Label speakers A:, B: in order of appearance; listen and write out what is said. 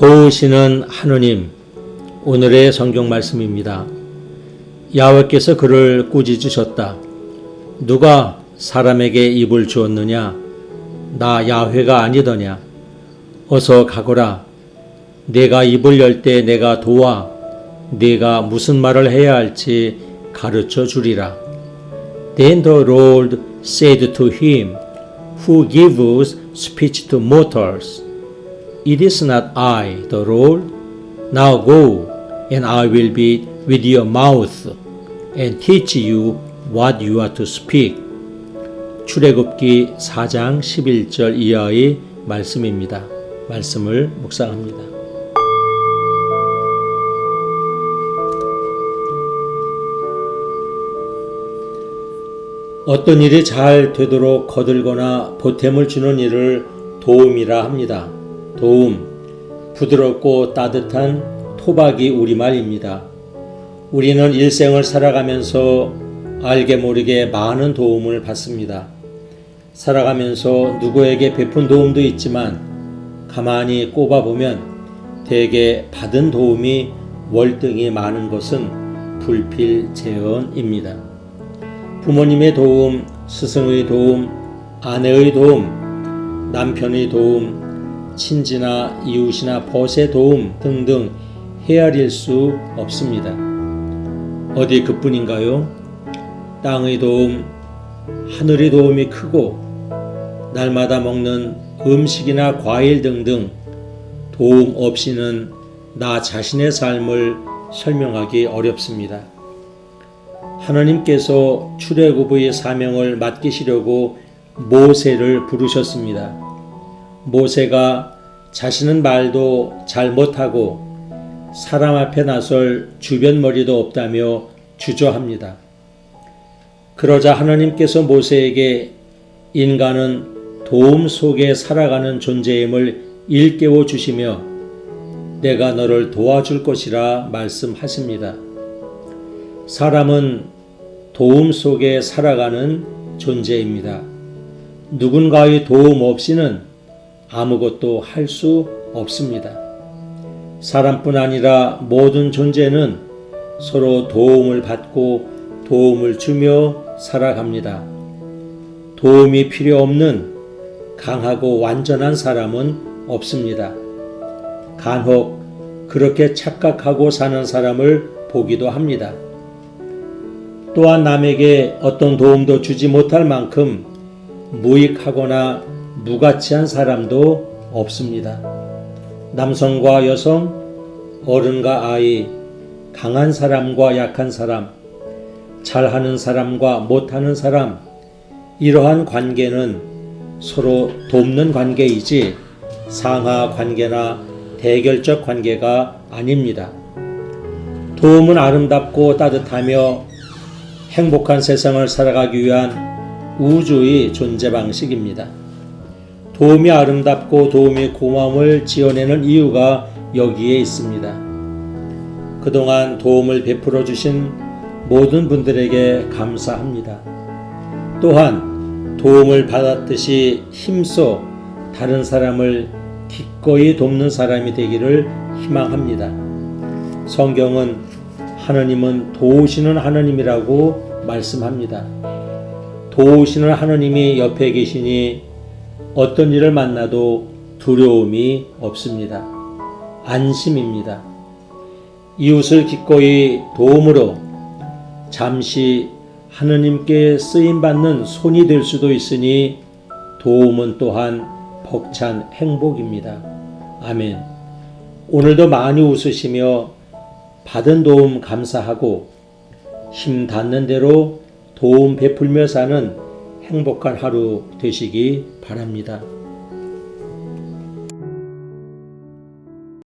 A: 도우시는 하느님 오늘의 성경 말씀입니다. 야훼께서 그를 꾸짖으셨다. 누가 사람에게 입을 주었느냐? 나 야훼가 아니더냐? 어서 가거라. 내가 입을 열 때 내가 도와 내가 무슨 말을 해야 할지 가르쳐 주리라. Then the Lord said to him, Who gives speech to mortals? It is not I, the Lord. Now go, and I will be with your mouth and teach you what you are to speak. 출애굽기 4장 11절 이하의 말씀입니다. 말씀을 묵상합니다. 어떤 일이 잘 되도록 거들거나 보탬을 주는 일을 도움이라 합니다. 도움, 부드럽고 따뜻한 토박이 우리말입니다. 우리는 일생을 살아가면서 알게 모르게 많은 도움을 받습니다. 살아가면서 누구에게 베푼 도움도 있지만 가만히 꼽아보면 대개 받은 도움이 월등히 많은 것은 불필재언입니다. 부모님의 도움, 스승의 도움, 아내의 도움, 남편의 도움, 친지나 이웃이나 벗의 도움 등등 헤아릴 수 없습니다. 어디 그뿐인가요? 땅의 도움, 하늘의 도움이 크고 날마다 먹는 음식이나 과일 등등 도움 없이는 나 자신의 삶을 설명하기 어렵습니다. 하나님께서 출애굽의 사명을 맡기시려고 모세를 부르셨습니다. 모세가 자신은 말도 잘 못하고 사람 앞에 나설 주변 머리도 없다며 주저합니다. 그러자 하나님께서 모세에게 인간은 도움 속에 살아가는 존재임을 일깨워 주시며 내가 너를 도와줄 것이라 말씀하십니다. 사람은 도움 속에 살아가는 존재입니다. 누군가의 도움 없이는 아무것도 할 수 없습니다. 사람뿐 아니라 모든 존재는 서로 도움을 받고 도움을 주며 살아갑니다. 도움이 필요 없는 강하고 완전한 사람은 없습니다. 간혹 그렇게 착각하고 사는 사람을 보기도 합니다. 또한 남에게 어떤 도움도 주지 못할 만큼 무익하거나 무가치한 사람도 없습니다. 남성과 여성, 어른과 아이, 강한 사람과 약한 사람, 잘하는 사람과 못하는 사람, 이러한 관계는 서로 돕는 관계이지 상하 관계나 대결적 관계가 아닙니다. 도움은 아름답고 따뜻하며 행복한 세상을 살아가기 위한 우주의 존재 방식입니다. 도움이 아름답고 도움이 고마움을 지어내는 이유가 여기에 있습니다. 그동안 도움을 베풀어 주신 모든 분들에게 감사합니다. 또한 도움을 받았듯이 힘써 다른 사람을 기꺼이 돕는 사람이 되기를 희망합니다. 성경은 하느님은 도우시는 하느님이라고 말씀합니다. 도우시는 하느님이 옆에 계시니 어떤 일을 만나도 두려움이 없습니다. 안심입니다. 이웃을 기꺼이 도움으로 잠시 하느님께 쓰임받는 손이 될 수도 있으니 도움은 또한 벅찬 행복입니다. 아멘. 오늘도 많이 웃으시며 받은 도움 감사하고 힘 닿는 대로 도움 베풀며 사는 행복한 하루 되시기 바랍니다.